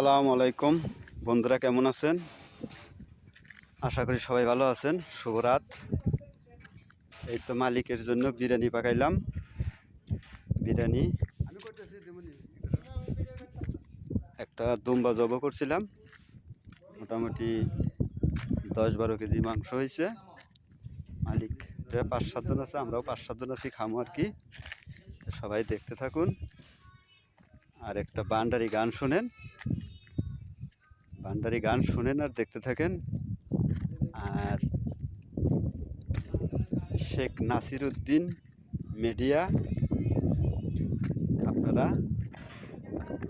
আসসালামু আলাইকুম। বন্ধুরা, কেমন আছেন? আশা করি সবাই ভালো আছেন। শুভরাত এই তো মালিকের জন্য বিরিয়ানি পাকাইলাম। বিরিয়ানি একটা দুম্বা জব করছিলাম। মোটামুটি দশ বারো কেজি মাংস হয়েছে। মালিক পাঁচ সাতজন আছে, আমরাও পাঁচ সাতজন আছি, খামো আর কি। সবাই দেখতে থাকুন। আর একটা বান্ডারি গান শোনেন। ভান্ডারি গান শুনেন আর দেখতে থাকেন। আর শেখ নাসির উদ্দিন মিডিয়া, আপনারা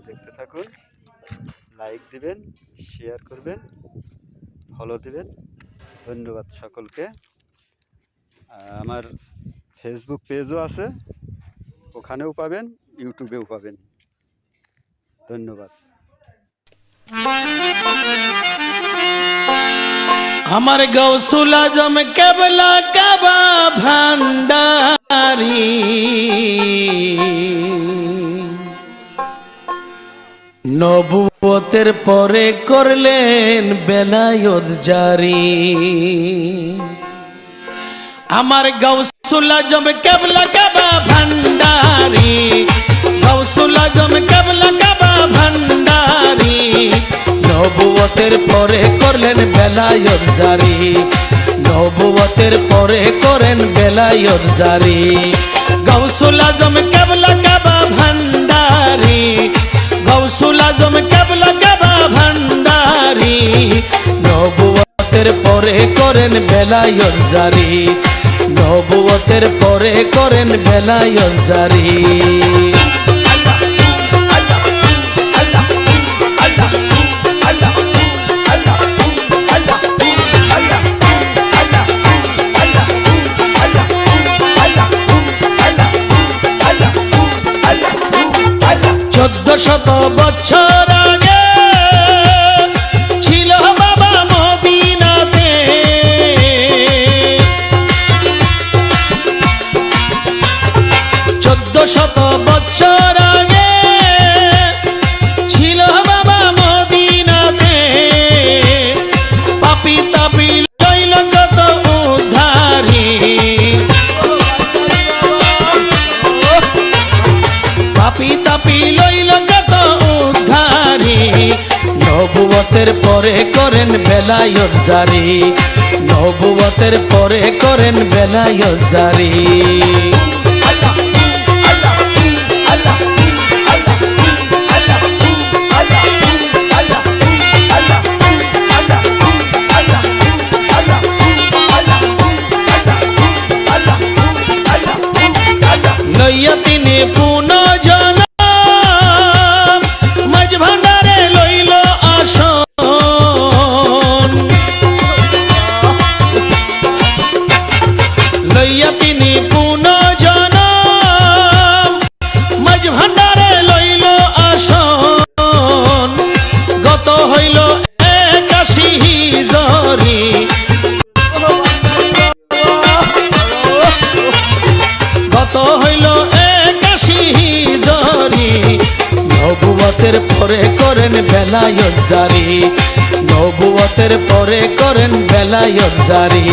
দেখতে থাকুন, লাইক দিবেন, শেয়ার করবেন, ফলো দিবেন। ধন্যবাদ সকলকে। আমার ফেসবুক পেজও আছে, ওখানেও পাবেন, ইউটিউবেও পাবেন। ধন্যবাদ। আমার গৌসুল আজম কেবলা কাবা ভান্ডারি। নবুয়তের পরে করলেন বেলায়ত জারি আমার গৌসুল আজম কেবলা কাবা ভান্ডারি। গৌসুল আজম কেবলা কাবা নবুয়তের পরে করলেন বেলায়ত জারি। নবুয়তের পরে করেন বেলায়ত জারি। গৌসুল আজম কেবলা কাবা ভান্ডারি। গৌসুল আজম কেবলা কাবা ভান্ডারি। নবুয়তের পরে করেন বেলায়ত জারি। নবুয়তের পরে করেন বেলায়ত জারি। শত বছর আগে ছিল বাবা মদিনাতে। চোদ্দ শত বছর আগে ছিল বাবা মদিনাতে। পাপি তাপি লইল কত উদ্ধারি। পাপি তাপি লইল নবুয়তের পরে করেন বেলায়ত জারি। নবুয়তের পরে করেন বেলায়ত জারি। লইয়া তিনি পুনজন বেলায়ত জারি। নবুয়তের পরে করেন বেলায়ত জারি।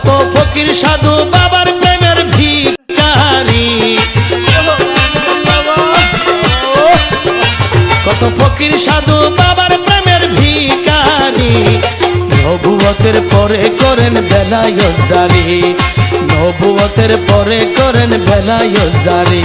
কত ফকির সাধু বাবার প্রেমের ভিকারি কত ফকির সাধু বাবার প্রেমের ভিকারি নবুয়তের পরে করেন বেলায়ত জারি নবুয়তের পরে করেন বেলায়ত জারি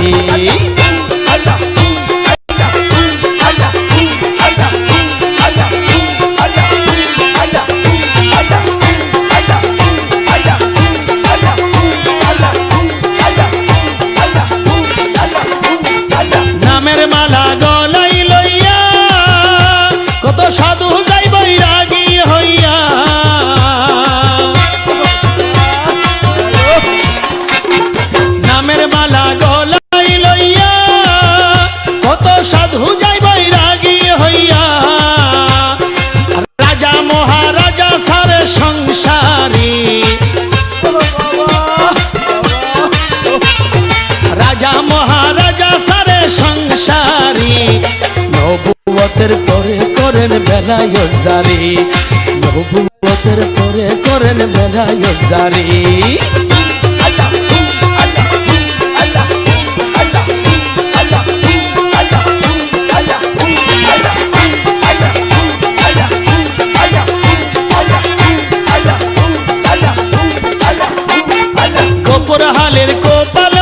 সাধু যাই বৈরাগী হইয়া। রাজা মহারাজা সারে সংসারী। রাজা মহারাজা সারে সংসারী। নবুয়তের পরে করেন বেলায় জারি নবুয়তের পরে করেন বেলায় জারি গোপর হালের কোপাল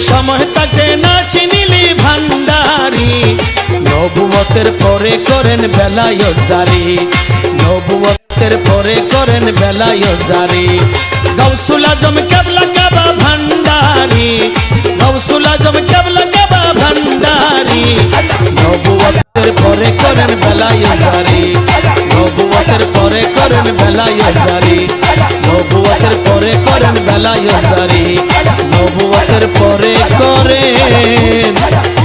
সময় থাকতে নাচি নিলি ভান্ডারি। নবুয়তের পরে করেন বেলায় জারি নবুয়তের পরে করেন বেলায় জারি গৌসুল আজম কেবলা কাবা ভান্ডারি। গৌসুল আজম কেবলা কাবা ভান্ডারি। নবুয়তের পরে করেন বেলায় জারি নবুয়তের পরে করেন বেলায় জারি নবুয়তের পরে করেন বেলায় জারি পরে বেলায়ত